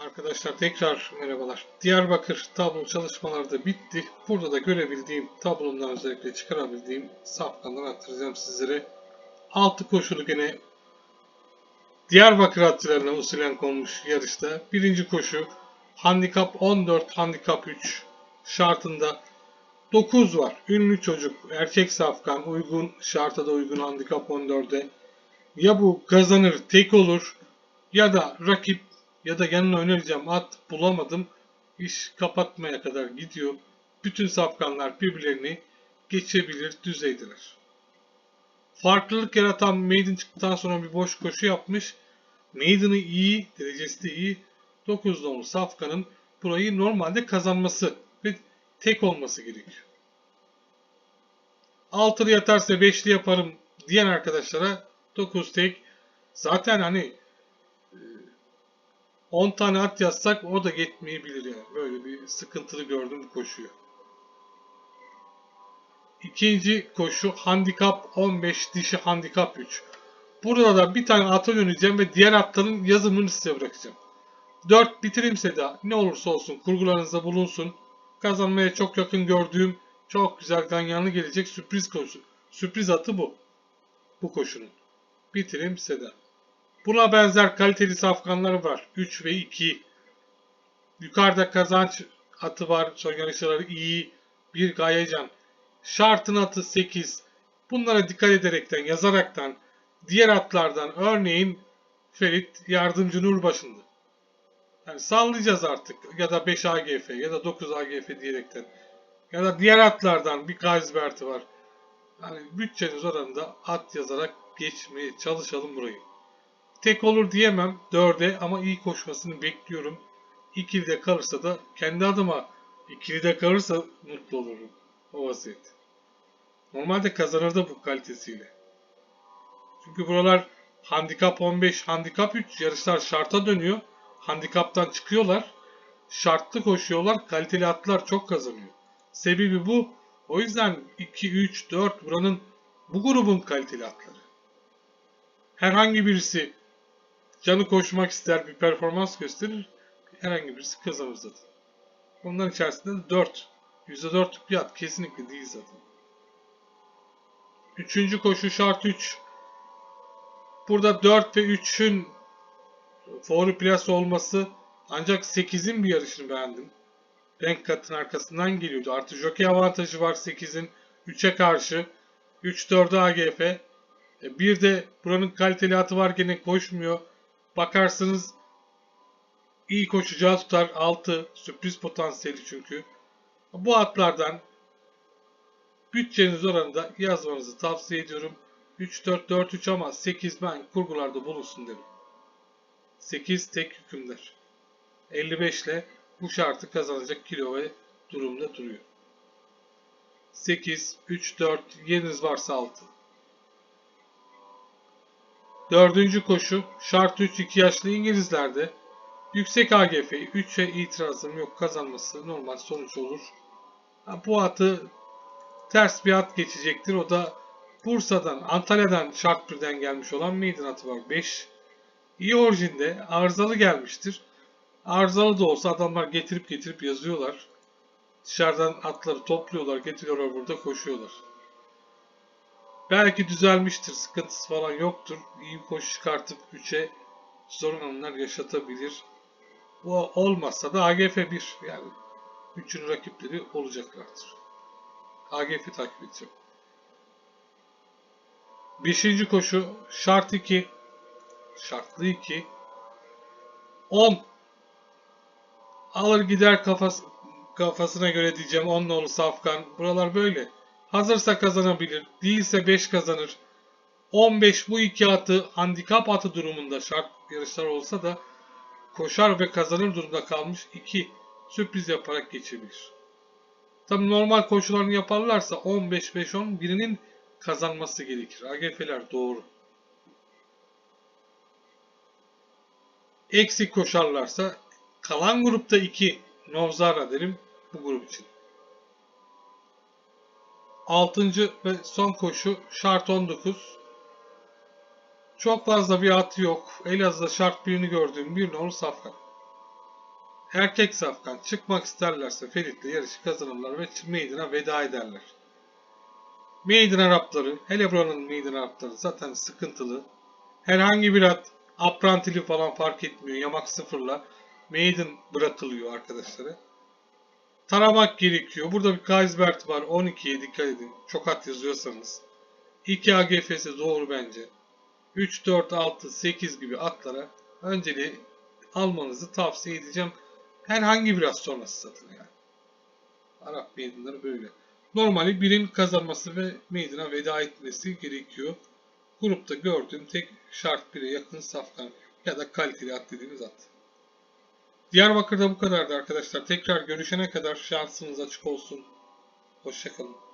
Arkadaşlar tekrar merhabalar. Diyarbakır tablo çalışmaları da bitti. Burada da görebildiğim tablomdan özellikle çıkarabildiğim safkanları aktaracağım sizlere. Altı koşulu gene Diyarbakır atçılarına usulen konmuş yarışta. Birinci koşu handikap 14, handikap 3 şartında 9 var. Ünlü çocuk, erkek safkan, uygun, şarta da uygun handikap 14'e. Ya bu kazanır tek olur ya da rakip ya da yanına önereceğim at bulamadım. İş kapatmaya kadar gidiyor. Bütün safkanlar birbirlerini geçebilir düzeydiler. Farklılık yaratan Maiden çıktıktan sonra bir boş koşu yapmış. Maiden'ı iyi, derecesi de iyi. 9 nolu safkanın burayı normalde kazanması ve tek olması gerekiyor. Altılı yatarsa 5'li yaparım diyen arkadaşlara 9 tek. Zaten hani 10 tane at yazsak o da yetmeyebilir yani. Böyle bir sıkıntılı gördüm koşuyu. İkinci koşu handikap 15 dişi handikap 3. Burada da bir tane ata yöneleceğim ve diğer atların yazımını size bırakacağım. 4 bitirimse de ne olursa olsun kurgularınızda bulunsun. Kazanmaya çok yakın gördüğüm çok güzel ganyanlı gelecek sürpriz koşu. Sürpriz atı bu. Bu koşunun. Bitirim Seda. Buna benzer kaliteli safkanları var. 3 ve 2. Yukarıda kazanç atı var. Son yarışları iyi. Bir gayecan. Şartın atı 8. Bunlara dikkat ederekten, yazaraktan, diğer atlardan örneğin Ferit Yardımcı Nurbaşı'ndı. Yani sallayacağız artık. Ya da 5 AGF ya da 9 AGF diyerekten. Ya da diğer atlardan bir Kaisbert'i var. Yani bütçeniz oranında at yazarak geçmeye çalışalım burayı. Tek olur diyemem 4'e ama iyi koşmasını bekliyorum. İkili kalırsa da kendi adıma ikili de kalırsa mutlu olurum. O vaziyet. Normalde kazanır da bu kalitesiyle. Çünkü buralar handikap 15, handikap 3 yarışlar şarta dönüyor. Handikaptan çıkıyorlar. Şartlı koşuyorlar. Kaliteli atlar çok kazanıyor. Sebebi bu. O yüzden 2, 3, 4 buranın bu grubun kaliteli atları. Herhangi birisi canı koşmak ister, bir performans gösterir. Herhangi birisi kazanır zaten. Onların içerisinde de 4. %4'lük bir at kesinlikle değil zaten. Üçüncü koşu şart 3. Burada 4 ve 3'ün favori plas olması ancak 8'in bir yarışını beğendim. Renk katın arkasından geliyordu. Artı jockey avantajı var 8'in 3'e karşı. 3-4'e AGF. E, Bir de buranın kaliteli atı var gene koşmuyor. Bakarsınız iyi koşacağı tutar 6 sürpriz potansiyeli çünkü. Bu atlardan bütçeniz oranında yazmanızı tavsiye ediyorum. 3-4-4-3 ama 8 ben kurgularda bulunsun derim. 8 tek hükümler. 55 ile bu şartı kazanacak kilo ve durumda duruyor. 8, 3, 4, yeriniz varsa 6. Dördüncü koşu şart 3 2 yaşlı İngilizlerde yüksek AGF 3'e itirazım yok kazanması normal sonuç olur. Bu atı ters bir at geçecektir. O da Bursa'dan Antalya'dan şart birden gelmiş olan maiden atı var 5. İyi orijinde arızalı gelmiştir. Arızalı da olsa adamlar getirip getirip yazıyorlar. Dışarıdan atları topluyorlar, getiriyorlar burada koşuyorlar. Belki düzelmiştir, sıkıntısı falan yoktur. İyi koşu çıkartıp 3'e sorun anlar yaşatabilir. Bu olmazsa da AGF 1 yani 3'ün rakipleri olacaklardır. AGF takip edeceğim. Beşinci koşu şart 2 şartlı 2 10 alır gider kafası, kafasına göre diyeceğim 10 nolu safkan buralar böyle hazırsa kazanabilir değilse 5 kazanır 15 bu iki atı handikap atı durumunda şart yarışlar olsa da koşar ve kazanır durumda kalmış 2 sürpriz yaparak geçebilir. Tabi normal koşularını yaparlarsa 15-5-10 birinin kazanması gerekir. AGF'ler doğru. Eksik koşarlarsa kalan grupta 2 Novzara derim bu grup için. 6. ve son koşu şart 19. Çok fazla bir at yok. Elazığ'da şart birini gördüğüm bir nolu safkan. erkek safkan çıkmak isterlerse Ferit'le yarışı kazanırlar ve Maiden'a veda ederler. Maiden Arapları, hele buranın Maiden Arapları zaten sıkıntılı. Herhangi bir at, aprantili falan fark etmiyor. Yamak sıfırla Maiden bırakılıyor arkadaşları. Taramak gerekiyor. Burada bir Kaisbert var. 12'ye dikkat edin. Çok at yazıyorsanız. 2 AGF'si doğru bence. 3, 4, 6, 8 gibi atlara önceliği almanızı tavsiye edeceğim. Herhangi bir at sonrası satın yani. Arap meydanları böyle. Normali birin kazanması ve meydana veda etmesi gerekiyor. Grupta gördüğüm tek şart 1'e yakın safkan ya da kaliteli at dediğimiz at. Diyarbakır'da bu kadardı arkadaşlar. Tekrar görüşene kadar şansınız açık olsun. Hoşçakalın.